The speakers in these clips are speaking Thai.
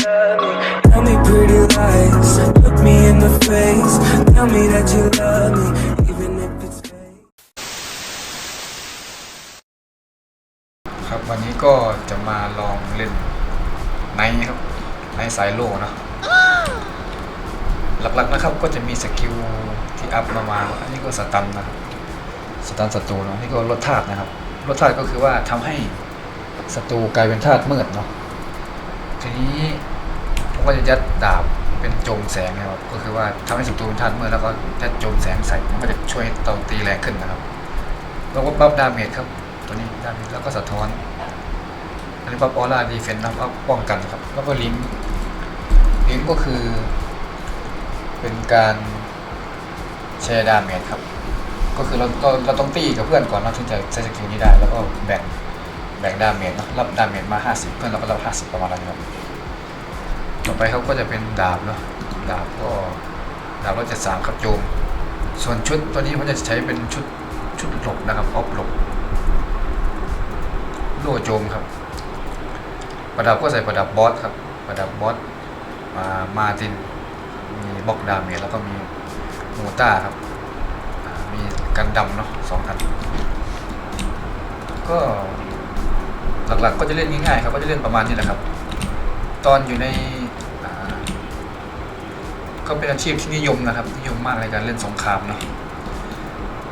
Tell me pretty lies. Look me in the face. Tell me that you love me, even if it's fake. ครับวันนี้ก็จะมาลองเล่นไนท์ครับไนท์สายโลเนาะหลักๆนะครับก็จะมีสกิลที่อัพมามาอันนี้ก็สตันนะครับสตันศัตรูเนาะนี่ก็ลดธาตุนะครับลดธาตุก็คือว่าทำให้ศัตรูกลายเป็นธาตุมืดเนาะ ทีนี้ผมก็จะยัดดาบเป็นโจมแสงนะครับ ก็คือว่าทำให้ศัตรูเป็นธาตุมืดแล้วก็ยัดโจมแสงใส่มันก็จะช่วยให้เราตีแรงขึ้นนะครับแล้วก็บัฟดาเมจครับ ตัวนี้ดาเมจแล้วก็สะท้อนอันนี้ปั๊บออร่าดีเฟนต์นะครับป้องกันครับ แล้วก็ลิงก์ลิงก์ก็คือ เป็นการแชร์ดาเมจครับ ก็คือเราเราเราต้องตีกับเพื่อนก่อนเราถึงจะใช้สกิลนี้ได้ แล้วก็แบ่ง แบ่งดาเมจเนาะรับดาเมจมา 50เพื่อนเราก็รับ 50 ประมาณนั้นครับต่อไปเขาก็จะเป็นดาบเนาะดาบก็ดาบร้อยเจ็ดสามครับโจมส่วนชุดตัวนี้ผมจะใช้เป็นชุดชุดหลบนะครับออฟหลบโล่โจมครับ ประดับก็ใส่ประดับบอสครับ ประดับบอสมามาตินมีบล็อกดาเมจแล้วก็มีมูต้าครับ มีกันดำเนาะสองอันก็ หลักๆ ก็จะเล่นง่ายๆครับก็จะเล่นประมาณนี้แหละครับ ตอนอยู่ในก็เป็นอาชีพที่นิยมนะครับ นิยมมากในการเล่นสงครามเนาะ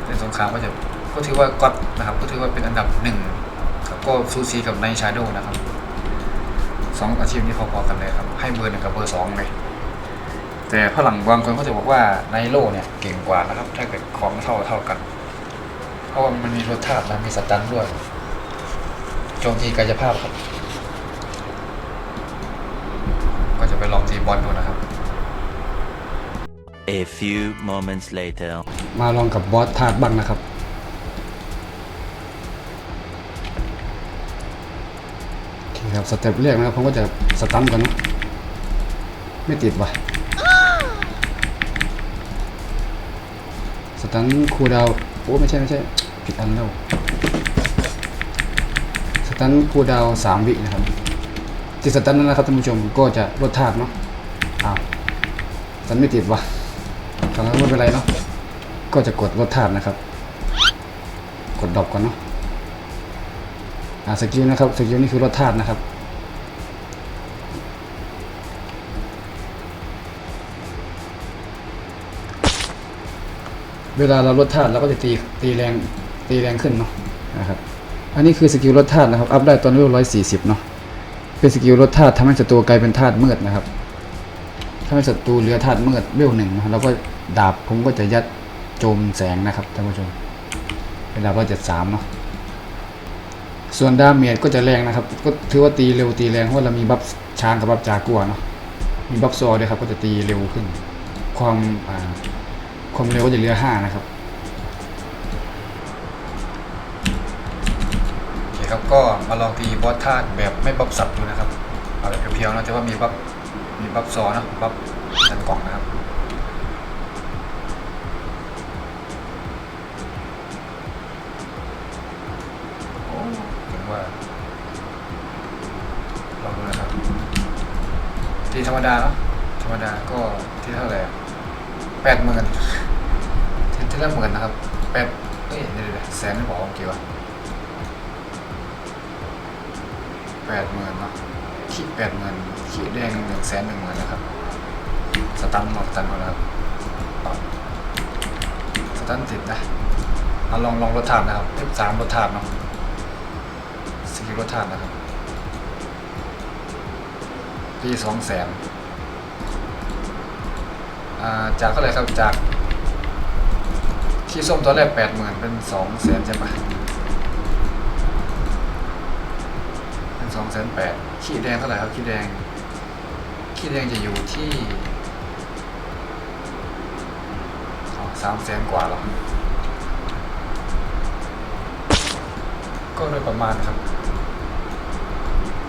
เล่นสงครามก็จะก็ถือว่าก๊อตนะครับ ก็ถือว่าเป็นอันดับหนึ่งครับก็ซูซีกับในชาโดนะครับสองอาชีพนี้พอๆกันเลยครับ ให้เบอร์หนึ่งกับเบอร์สองเลยแต่ฝรั่งบางคนเขาจะบอกว่าในโลเนี่ยเก่งกว่านะครับ ถ้าเกิดของเท่าเท่ากัน เพราะว่ามันมีรสชาตินะมีสตันด้วย โจมตีกายภาพครับ ก็จะไปลองตีบอลดูนะครับ A few moments later. มาลองกับบอสธาตุบ้างนะครับ โอเคครับ สเต็ปแรกนะครับผมก็จะสตันก่อนนะไม่ติดว่ะ สตันคูลดาวน์โอ้ไม่ใช่ ไม่ใช่ ผิดอันแล้วส ตันคูดาวสามวินะครับที่สตันนั้นนะครับท่านผู้ชมก็จะลดธาตุเนาะอ้าวสตันไม่ติดวะครั้งนั้นไม่เป็นไรเนาะก็จะกดลดธาตุนะครับ กดดอปก่อนเนาะอ่าสกิลนะครับสกิลนี่คือลดธาตุนะครับเวลาเราลดธาตุเราก็จะตีตีแรงตีแรงขึ้นเนาะนะครับ อันนี้คือสกิลลดธาตุนะครับอัพได้ตอนเลเวลร้อยสี่สิบเนาะเป็นสกิลลดธาตุทำให้ศัตรูกลายเป็นธาตุมืดนะครับถ้าเป็นศัตรูเหลือธาตุมืดเวลหนึ่งนะครับแล้วก็ดาบผมก็จะยัดโจมแสงนะครับท่านผู้ชมเป็นดาบร้อยเจ็ดสามเนาะส่วนดาเมจก็จะแรงนะครับ ก็ถือว่าตีเร็วตีแรงเพราะเรามีบัฟช้างกับบัฟจากัวเนาะมีบัฟซอด้วยครับก็จะตีเร็วขึ้น ความความเร็วก็จะเหลือห้านะครับ ครับก็มาลองตีบอสธาตุแบบไม่บัฟสับดูนะครับเอาแบบเพียวๆนะแต่ว่ามีบัฟมีบัฟซอนะบัฟดันกล่องนะครับโอ้ถึงว่าลองดูนะครับทีธรรมดาเนาะธรรมดาก็ที่เท่าไหร่แปดหมื่นที่ที่ละหมื่นนะครับแปดเอ้ยเดี๋ยวเดี๋ยแสนไม่บอกกี่ยว แปดหมื่นเนาะขีดแปดหมื่นขีดแดงหนึ่งแสนหนึ่งหมื่นนะครับ สตันหมดสตันหมดแล้วครับสตันติดนะเอาลองลองรถถาดนะครับสามรถถาดเนาะสกิลรถธาตุนะครับปีสองแสนจากเท่าไหร่ครับจากขี้ส้มตัวแรกแปดหมื่นเป็นสองแสนใช่ไหมเป็น สองแสนแปดขี้แดงเท่าไหร่ครับขี้แดงขี้แดงจะอยู่ที่สามแสนกว่าหรอก็โดยประมาณครับ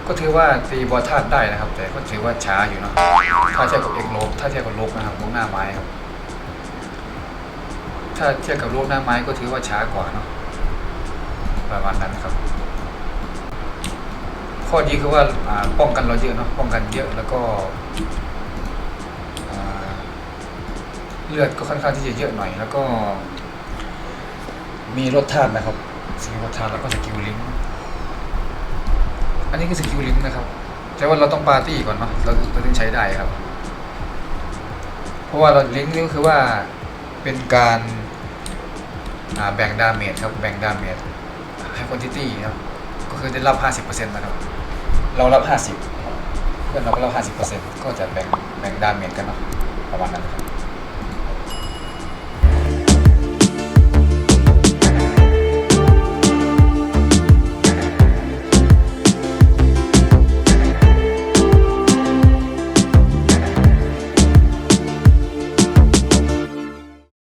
ก็ถือว่าตีบอลธาตุได้นะครับ แต่ก็ถือว่าช้าอยู่เนาะถ้าเทียบกับเอกโลบถ้าเทียบกับโลบนะครับโลบหน้าไม้ครับ ถ้าเทียบกับโลบหน้าไม้ก็ถือว่าช้ากว่าเนาะประมาณนั้นครับ ข้อดีคือว่าป้องกันเราเยอะเนาะป้องกันเยอะแล้วก็เลือดก็ค่อนข้างที่จะเยอะหน่อย แล้วก็ มีรสธาตุนะครับสกิลรสธาตุแล้วก็สกิลลิงอันนี้คือสกิลลิงนะครับแต่ว่าเราต้องปาร์ตี้ก่อนเนาะเราเราถึงใช้ได้ครับ เพราะว่าเราลิงก์นี่ก็คือว่าเป็นการแบ่งดาเมจครับแบ่งดาเมจให้คนที่ตีนะครับก็คือได้รับ 50%นะครับ เรารับ 50เพื่อนเราก็รับ 50%ก็จะแบ่งแบ่งด้านเมนกันเนาะประมาณนั้นครับ